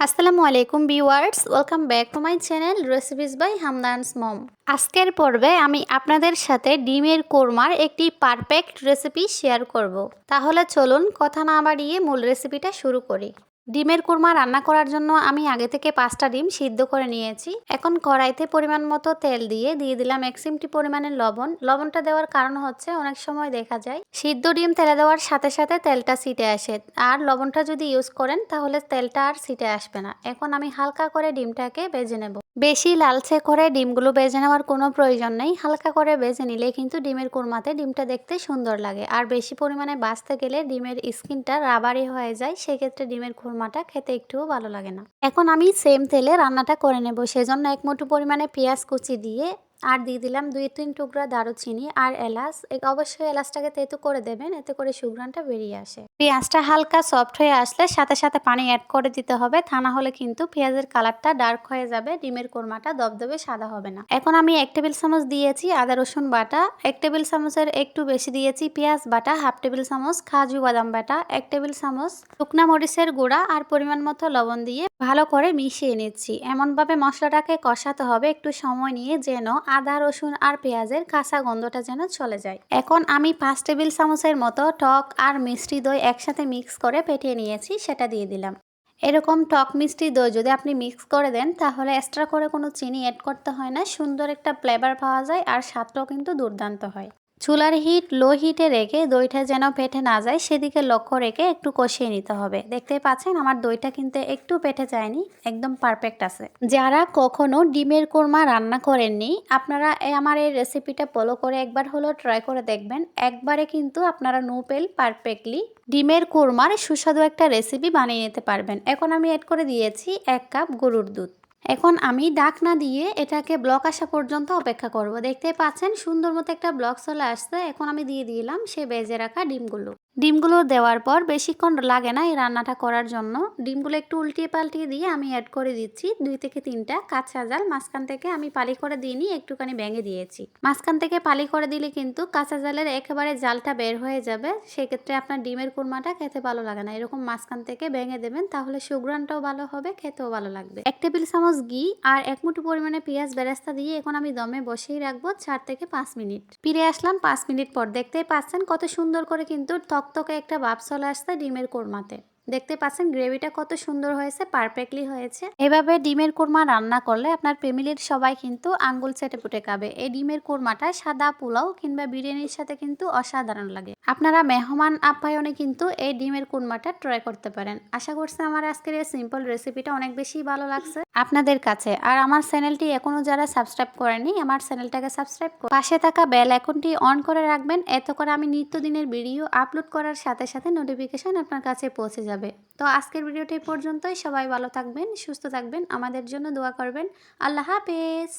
আসসালামু আলাইকুম viewers, welcome back to my channel recipes by Hamdan's mom আজকের পর্বে আমি আপনাদের সাথে ডিমের কোরমার একটি পারফেক্ট রেসিপি শেয়ার করব। তাহলে চলুন কথা না বাড়িয়ে মূল রেসিপিটা শুরু করি ডিমের কুরমা রান্না করার জন্য আমি আগে থেকে পাঁচটা ডিম সিদ্ধ করে নিয়েছি। এখন কড়াইতে পরিমাণ মতো তেল দিয়ে দিয়ে দিলাম এক চিমটি পরিমাণের লবণ। লবণটা দেওয়ার কারণ হচ্ছে অনেক সময় দেখা যায় সিদ্ধ ডিম তেলে দেওয়ার সাথে সাথে তেলটা সিটে আসে। আর লবণটা যদি ইউজ করেন তাহলে তেলটা আর সিটে আসবে না। এখন আমি হালকা করে ডিমটাকে বেজে নেব। বেশি লালচে করে ডিমগুলো বেজে নেওয়ার কোনো প্রয়োজন নেই। হালকা করে বেজে নিলে কিন্তু ডিমের কুরমাতে ডিমটা দেখতে সুন্দর লাগে। আর বেশি পরিমাণে বাঁচতে গেলে ডিমের স্কিনটা রাবারি হয়ে যায়, সেক্ষেত্রে ডিমের কুরমাটা খেতে একটুও ভালো লাগে না। এখন আমি সেম তেলে রান্নাটা করে নেব। সেজন্য এক মুঠো পরিমাণে পেঁয়াজ কুচি দিয়ে আর দিয়ে দিলাম দুই তিন টুকরা দারুচিনি আর এলাচ। অবশ্যই এলাচটাকে তেতো করে দেবেন, এতে করে সুগ্রানটা বেরিয়ে আসে। পেঁয়াজটা হালকা সফট হয়ে আসলে সাথে সাথে পানি অ্যাড করে দিতে হবে, তা না হলে কিন্তু পেঁয়াজের কালারটা ডার্ক হয়ে যাবে, ডিমের কোরমাটা দবদবে সাদা হবে না। এখন আমি এক টেবিল চামচ দিয়েছি আদা, রসুন বাটা, এক টেবিল চামচের একটু বেশি দিয়েছি পেঁয়াজ বাটা, হাফ টেবিল চামচ কাজু বাদাম বাটা, এক টেবিল চামচ শুকনা মরিচের গুঁড়া আর পরিমাণ মতো লবণ দিয়ে ভালো করে মিশিয়ে নিচ্ছি। এমনভাবে মশলাটাকে কষাতে হবে, একটু সময় নিয়ে যেন আদা, রসুন আর পেঁয়াজের কাঁচা গন্ধটা যেন চলে যায়। এখন আমি পাঁচ টেবিল চামচের মতো টক আর মিষ্টি দই একসাথে মিক্স করে পেটিয়ে নিয়েছি, সেটা দিয়ে দিলাম। এরকম টক মিষ্টি দই যদি আপনি মিক্স করে দেন, তাহলে এক্সট্রা করে কোনো চিনি অ্যাড করতে হয় না, সুন্দর একটা ফ্লেভার পাওয়া যায় আর স্বাদটাও কিন্তু দুর্দান্ত হয়। চুলার হিট, লো হিটে রেখে দইটা যেন পেটে না যায়, সেদিকে লক্ষ্য রেখে একটু কষিয়ে নিতে হবে। দেখতে পাচ্ছেন, আমার দইটা কিন্তু একটু পেটে যায়নি, একদম পারফেক্ট আছে। যারা কখনো ডিমের কোরমা রান্না করেননি, আপনারা আমার এই রেসিপিটা ফলো করে একবার হলো ট্রাই করে দেখবেন। একবারে কিন্তু আপনারা নো পেল পারফেক্টলি ডিমের কোরমার সুস্বাদু একটা রেসিপি বানিয়ে নিতে পারবেন। এখন আমি অ্যাড করে দিয়েছি এক কাপ গরুর দুধ। এখন আমি ডাক না দিয়ে এটাকে ব্লক আসা পর্যন্ত অপেক্ষা করব। দেখতে পাচ্ছেন সুন্দর মতো একটা ব্লক চলে আসছে। এখন আমি দিয়ে দিলাম সে বেজে রাখা ডিমগুলো। ডিমগুলো দেওয়ার পর বেশিক্ষণ লাগে না এই রান্নাটা করার জন্য। ডিমগুলো একটু উল্টিয়ে পাল্টিয়ে দিয়ে আমি অ্যাড করে দিচ্ছি। দুই থেকে তিনটা কাঁচা জাল। মাঝখান থেকে আমি পালি করে দিইনি, একটুখানি ভেঙে দিয়েছি। মাঝখান থেকে পালি করে দিলে কিন্তু কাঁচা জালের একেবারে জালটা বের হয়ে যাবে। সেক্ষেত্রে আপনার ডিমের কুরমাটা খেতে ভালো লাগে না। এরকম মাঝখান থেকে ভেঙে দেবেন, তাহলে সুগ্রানটাও ভালো হবে, খেতেও ভালো লাগবে। এক টেবিল চামচ ঘি আর এক মুঠো পরিমাণে পেঁয়াজ বেরেস্তা দিয়ে এখন আমি দমে বসেই রাখব চার থেকে পাঁচ মিনিট। ফিরে আসলাম পাঁচ মিনিট পর। দেখতেই পাচ্ছেন কত সুন্দর করে কিন্তু তকতকে একটা ভাব চলে আসছে ডিমের কোরমাতে। দেখতে পাচ্ছেন গ্রেভিটা কত সুন্দর হয়েছে, পারফেক্টলি হয়েছে। এভাবে ডিমের কোরমা রান্না করলে আপনার ফ্যামিলির সবাই কিন্তু আঙ্গুল চেটে পুটে খাবে। এই ডিমের কোরমাটা সাদা পোলাও কিংবা বিরিয়ানির সাথে কিন্তু অসাধারণ লাগে। আপনারা মেহমান আপ্যায়নে কিন্তু এই ডিমের কোরমাটা ট্রাই করতে পারেন। আশা করছি আমার আজকের এই সিম্পল রেসিপিটা অনেক বেশি ভালো লাগছে। আপনাদের কাছে। আর আমার চ্যানেলটি এখনও যারা সাবস্ক্রাইব করেনি আমার চ্যানেলটাকে সাবস্ক্রাইব করে পাশে থাকা বেল আইকনটি অন করে রাখবেন। এত করে আমি নিত্যদিনের ভিডিও আপলোড করার সাথে সাথে নোটিফিকেশন আপনার কাছে পৌঁছে যাবে। তো আজকের ভিডিওটি পর্যন্তই। সবাই ভালো থাকবেন, সুস্থ থাকবেন। আমাদের জন্য দোয়া করবেন। আল্লাহ হাফেজ।